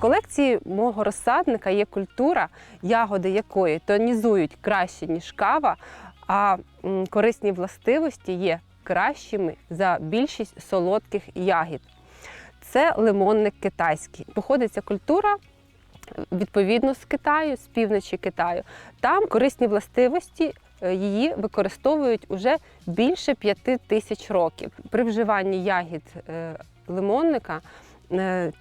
Колекції мого розсадника є культура, ягоди якої тонізують краще, ніж кава, а корисні властивості є кращими за більшість солодких ягід. Це лимонник китайський. Походить ця культура відповідно з Китаю, з півночі Китаю. Там корисні властивості е, її використовують уже більше п'яти тисяч років. При вживанні ягід е, лимонника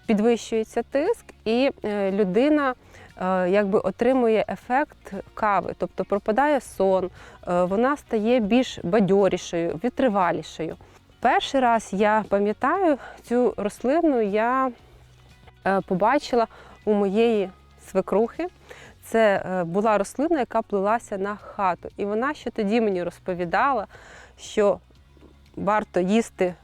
підвищується тиск, і е, людина е, якби отримує ефект кави, тобто пропадає сон, е, вона стає більш бадьорішою, витривалішою. Перший раз я пам'ятаю цю рослину, я е, побачила у моєї свекрухи. Це е, була рослина, яка плелася на хату. І вона ще тоді мені розповідала, що варто їсти е,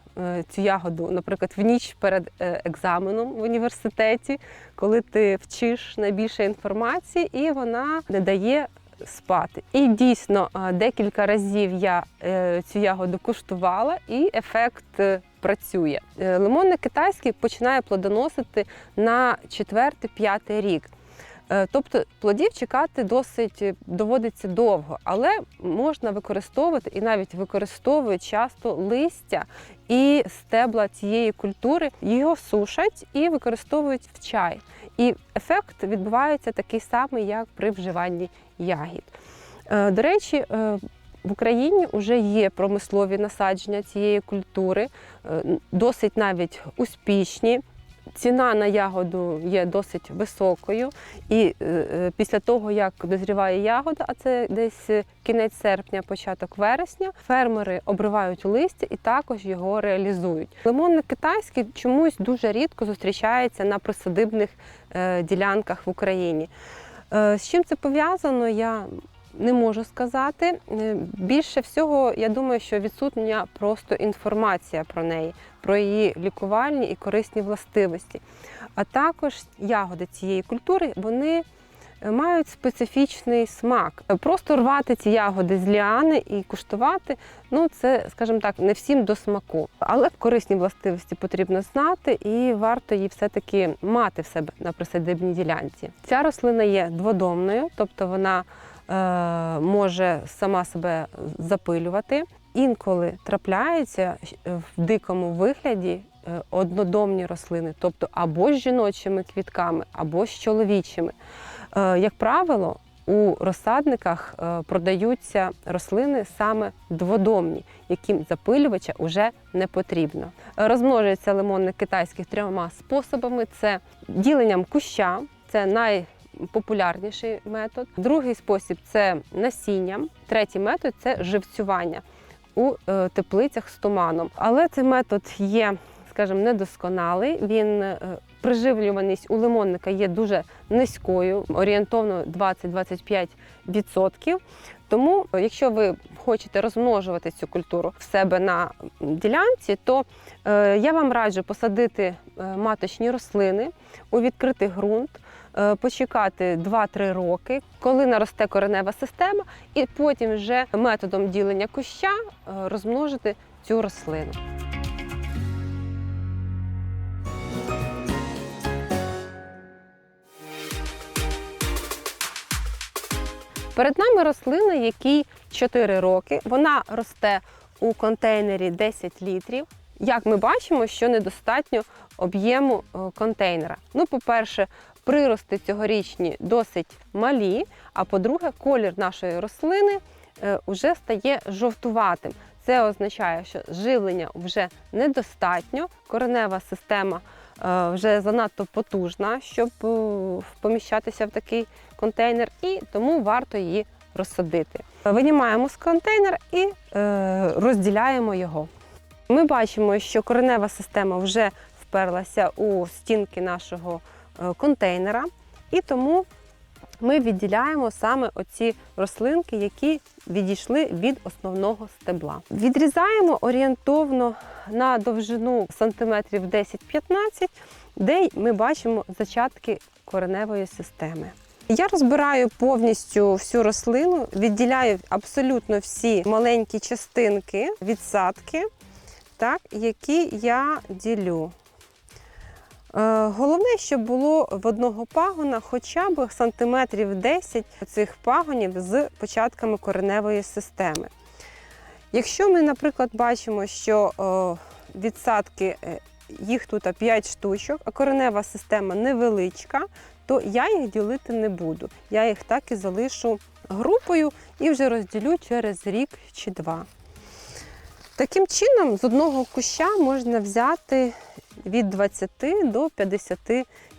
цю ягоду, наприклад, в ніч перед е, екзаменом в університеті, коли ти вчиш найбільше інформації, і вона не дає спати. І дійсно е, декілька разів я е, цю ягоду куштувала, і ефект е, працює. Е, Лимонник китайський починає плодоносити на 4-5 рік. Е, Тобто плодів чекати досить е, доводиться довго, але можна використовувати і навіть використовують часто листя і стебла цієї культури. Його сушать і використовують в чай. І ефект відбувається такий самий, як при вживанні ягід. Е, До речі, в Україні вже є промислові насадження цієї культури, досить навіть успішні. Ціна на ягоду є досить високою, і е, е, після того, як дозріває ягода, а це десь кінець серпня, початок вересня, фермери обривають листя і також його реалізують. Лимонник китайський чомусь дуже рідко зустрічається на присадибних е, ділянках в Україні. З чим це пов'язано, я не можу сказати. Е, Більше всього, я думаю, що відсутня просто інформація про неї, про її лікувальні і корисні властивості. А також ягоди цієї культури вони е, мають специфічний смак. Просто рвати ці ягоди з ліани і куштувати, ну це, скажімо так, не всім до смаку. Але корисні властивості потрібно знати і варто її все-таки мати в себе на присадибній ділянці. Ця рослина є дводомною, тобто вона е, може сама себе запилювати. Інколи трапляється в дикому вигляді е, однодомні рослини, тобто або з жіночими квітками, або з чоловічими. Е, Як правило, у розсадниках е, продаються рослини саме дводомні, яким запилювача вже не потрібно. Е, Розмножується лимонник китайських трьома способами: це діленням куща, це найпопулярніший метод. Другий спосіб це насінням. Третій метод це живцювання у е, теплицях з туманом. Але цей метод є, скажімо, недосконалий. Він е, приживлюваність у лимонника є дуже низькою, орієнтовно 20-25%. Тому, е, якщо ви хочете розмножувати цю культуру в себе на ділянці, то я вам раджу посадити маточні рослини у відкритий ґрунт, почекати 2-3 роки, коли наросте коренева система, і потім вже методом ділення куща е, розмножити цю рослину. Перед нами рослина, якій 4 роки. Вона росте у контейнері 10 літрів. Як ми бачимо, що недостатньо об'єму е, контейнера. Ну, по-перше, прирости цьогорічні досить малі. А по-друге, колір нашої рослини вже стає жовтуватим. Це означає, що живлення вже недостатньо, коренева система е, вже занадто потужна, щоб е, поміщатися в такий контейнер, і тому варто її розсадити. Винімаємо з контейнера і е, розділяємо його. Ми бачимо, що коренева система вже вперлася у стінки нашого е, контейнера, і тому ми відділяємо саме оці рослинки, які відійшли від основного стебла. Відрізаємо орієнтовно на довжину сантиметрів 10-15, де ми бачимо зачатки кореневої системи. Я розбираю повністю всю рослину, відділяю абсолютно всі маленькі частинки, відсадки, так, які я ділю. Е, Головне, щоб було в одного пагона хоча б сантиметрів 10 цих пагонів з початками кореневої системи. Якщо ми, наприклад, бачимо, що е, відсадки е, їх тут 5 штучок, а коренева система невеличка, то я їх ділити не буду. Я їх так і залишу групою і вже розділю через рік чи два. Таким чином, з одного куща можна взяти від 20 до 50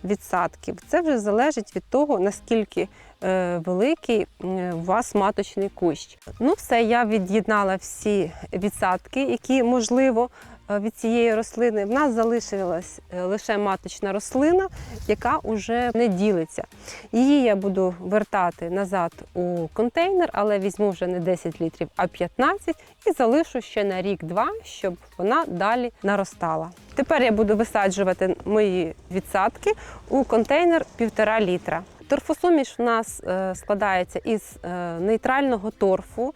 відсадків. Це вже залежить від того, наскільки е, великий у вас маточний кущ. Ну, все, я від'єднала всі відсадки, які можливо від цієї рослини. В нас залишилась е, лише маточна рослина, яка вже не ділиться. Її я буду вертати назад у контейнер, але візьму вже не 10 літрів, а 15 і залишу ще на рік-два, щоб вона далі наростала. Тепер я буду висаджувати мої відсадки у контейнер 1,5 літра. Торфосуміш у нас е, складається із е, нейтрального торфу.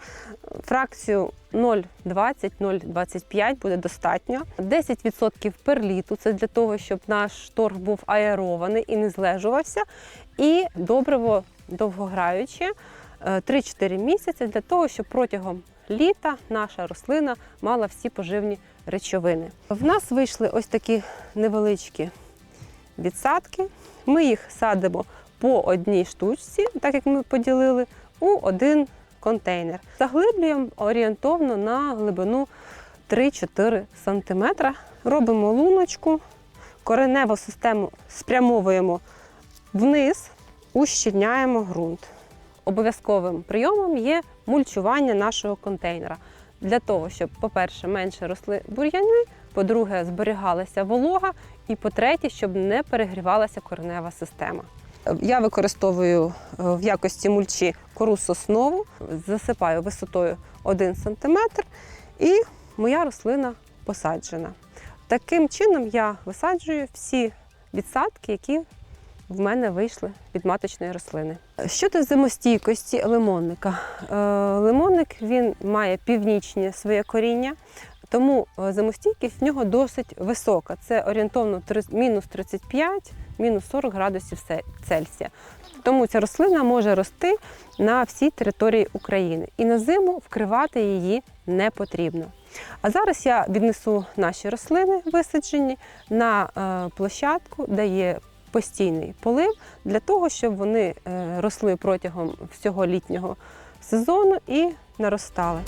Фракцію 0,20-0,25 буде достатньо. 10% перліту це для того, щоб наш торф був аерований і не злежувався. І добриво довгограюче е, 3-4 місяці для того, щоб протягом літа наша рослина мала всі поживні речовини. В нас вийшли ось такі невеличкі відсадки. Ми їх садимо по одній штучці, так як ми поділили, у один контейнер. Заглиблюємо орієнтовно на глибину 3-4 см. Робимо луночку, кореневу систему спрямовуємо вниз, ущільняємо ґрунт. Обов'язковим прийомом є мульчування нашого контейнера. Для того, щоб, по-перше, менше росли бур'яни, по-друге, зберігалася волога, і по-третє, щоб не перегрівалася коренева система. Я використовую е, в якості мульчі кору соснову, засипаю висотою 1 см, і моя рослина посаджена. Таким чином я висаджую всі відсадки, які в мене вийшли від маточної рослини. Щодо зимостійкості лимонника, Е, лимонник він має північне своє коріння, тому е, зимостійкість в нього досить висока. Це орієнтовно мінус 35, мінус 40 градусів Цельсія. Тому ця рослина може рости на всій території України і на зиму вкривати її не потрібно. А зараз я віднесу наші рослини висаджені на е, площадку, де є постійний полив, для того, щоб вони е, росли протягом всього літнього сезону і наростали.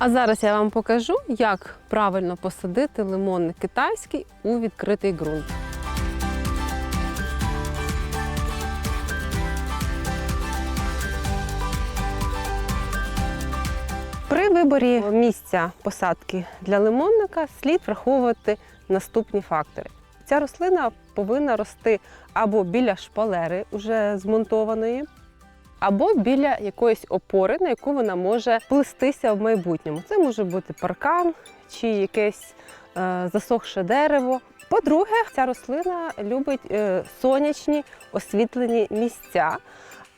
А зараз я вам покажу, як правильно посадити лимонник китайський у відкритий ґрунт. При виборі місця посадки для лимонника слід враховувати наступні фактори. Ця рослина повинна рости або біля шпалери, уже змонтованої, або біля якоїсь опори, на яку вона може плестися в майбутньому. Це може бути паркан чи якесь е, засохше дерево. По-друге, ця рослина любить е, сонячні освітлені місця,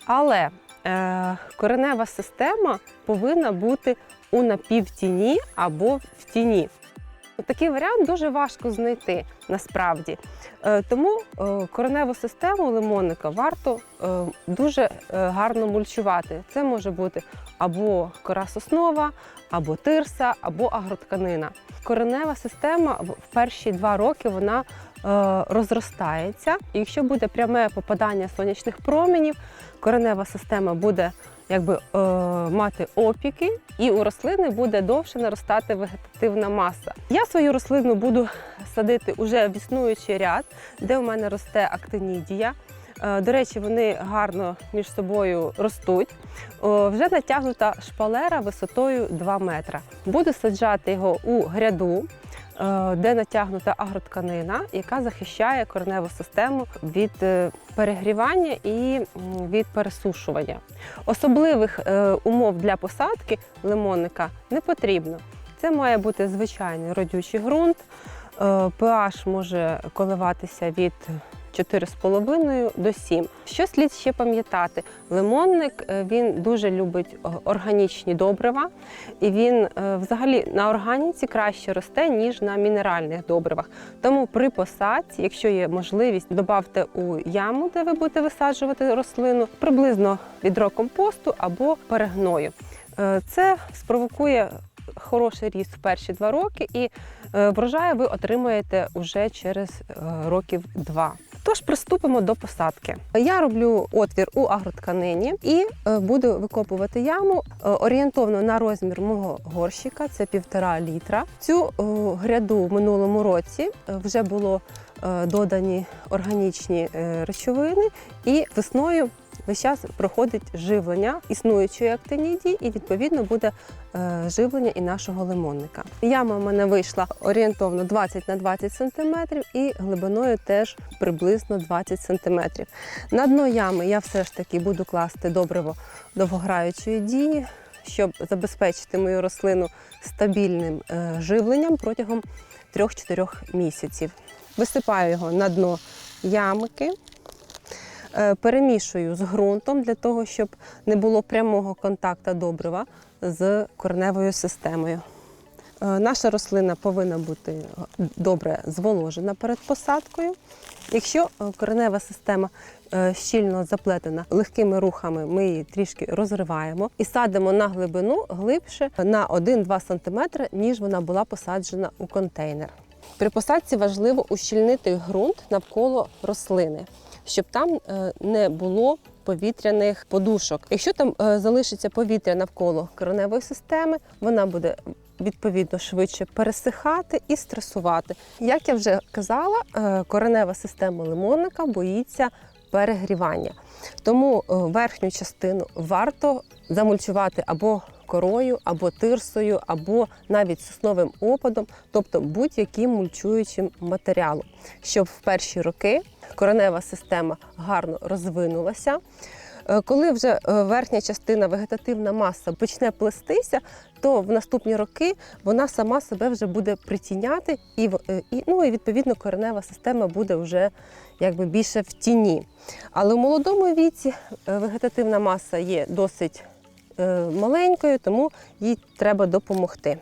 але е, коренева система повинна бути у напівтіні або в тіні. Такий варіант дуже важко знайти насправді. Е, Тому е, кореневу систему лимонника варто е, дуже гарно мульчувати. Це може бути або кора соснова, або тирса, або агротканина. Коренева система в перші два роки вона розростається. І якщо буде пряме попадання сонячних променів, коренева система буде якби, е, мати опіки, і у рослини буде довше наростати вегетативна маса. Я свою рослину буду садити уже в існуючий ряд, де у мене росте актинідія. Е, До речі, вони гарно між собою ростуть. Вже натягнута шпалера висотою 2 метра. Буду саджати його у гряду, е, де натягнута агротканина, яка захищає кореневу систему від е, перегрівання і від пересушування. Особливих е, умов для посадки лимонника не потрібно. Це має бути звичайний родючий ґрунт. Е, pH може коливатися від 4,5 до 7. Що слід ще пам'ятати? Лимонник е, він дуже любить е, органічні добрива, і він е, взагалі на органіці краще росте, ніж на мінеральних добривах. Тому при посадці, якщо є можливість, додавте у яму, де ви будете висаджувати рослину, приблизно відро компосту або перегною. Це спровокує хороший ріст в перші два роки, і врожай ви отримаєте уже через років два. Тож приступимо до посадки. Я роблю отвір у агротканині і е, буду викопувати яму е, орієнтовно на розмір мого горщика, це півтора літра. Цю е, гряду в минулому році вже було додані органічні речовини, і весною весь час проходить живлення існуючої актинідії, і відповідно буде е, живлення і нашого лимонника. Яма в мене вийшла орієнтовно 20 на 20 см і глибиною теж приблизно 20 см. На дно ями я все ж таки буду класти добриво довгограючої дії, щоб забезпечити мою рослину стабільним е, живленням протягом 3-4 місяців. Висипаю його на дно ямки. Е, Перемішую з ґрунтом для того, щоб не було прямого контакту добрива з кореневою системою. Е, Наша рослина повинна бути добре зволожена перед посадкою. Якщо е, коренева система щільно заплетена легкими рухами, ми її трішки розриваємо і садимо на глибину глибше на 1-2 см, ніж вона була посаджена у контейнер. При посадці важливо ущільнити ґрунт навколо рослини, щоб там е, не було повітряних подушок. Якщо там е, залишиться повітря навколо кореневої системи, вона буде відповідно швидше пересихати і стресувати. Як я вже казала, е, коренева система лимонника боїться перегрівання. Тому верхню частину варто замульчувати або корою, або тирсою, або навіть сосновим опадом, тобто будь-яким мульчуючим матеріалом, щоб в перші роки коренева система гарно розвинулася. Е, Коли вже е, верхня частина вегетативна маса почне плестися, то в наступні роки вона сама себе вже буде притіняти, і, е, і, ну, і відповідно коренева система буде вже якби більше в тіні. Але в молодому віці вегетативна маса є досить маленькою, тому їй треба допомогти.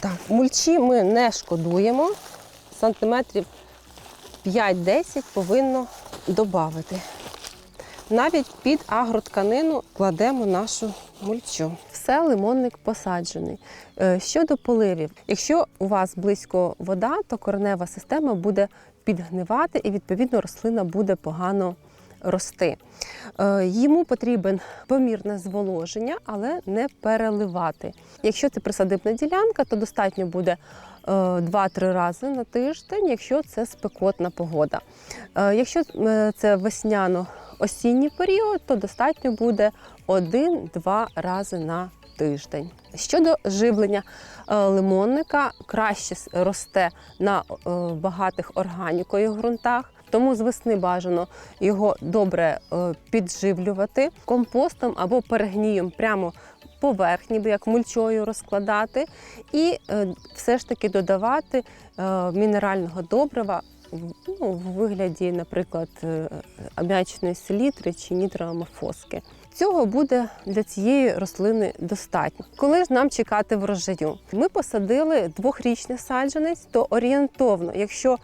Так, мульчі ми не шкодуємо, сантиметрів 5-10 повинно додати. Навіть під агротканину кладемо нашу мульчу. Все, лимонник посаджений. Е, Щодо поливів, якщо у вас близько вода, то коренева система буде підгнивати і відповідно рослина буде погано рости. Е, Йому потрібен помірне зволоження, але не переливати. Якщо це присадибна ділянка, то достатньо буде е, 2-3 рази на тиждень, якщо це спекотна погода. Е, Якщо е, це весняно-осінній період, то достатньо буде 1-2 рази на тиждень. Щодо живлення е, лимонника, краще росте на е, багатих органікою ґрунтах. Тому з весни бажано його добре е, підживлювати компостом або перегнієм прямо поверхні, як мульчою розкладати, і е, все ж таки додавати е, мінерального добрива ну, в вигляді, наприклад, аміачної селітри чи нітроамофоски. Цього буде для цієї рослини достатньо. Коли ж нам чекати врожаю? Ми посадили двохрічний саджанець, то орієнтовно, якщо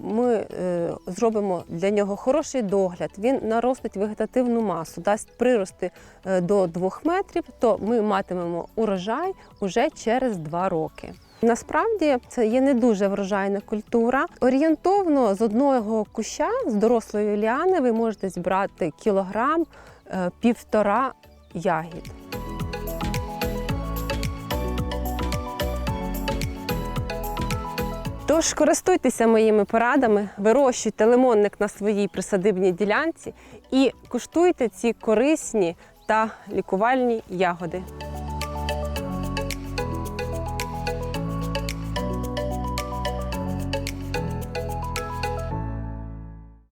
ми е, зробимо для нього хороший догляд, він наростить вегетативну масу, дасть прирости е, до 2 метрів, то ми матимемо урожай уже через 2 роки. Насправді це є не дуже врожайна культура. Орієнтовно з одного куща з дорослої ліани ви можете зібрати кілограм е, півтора ягід. Тож користуйтеся моїми порадами, вирощуйте лимонник на своїй присадибній ділянці і куштуйте ці корисні та лікувальні ягоди.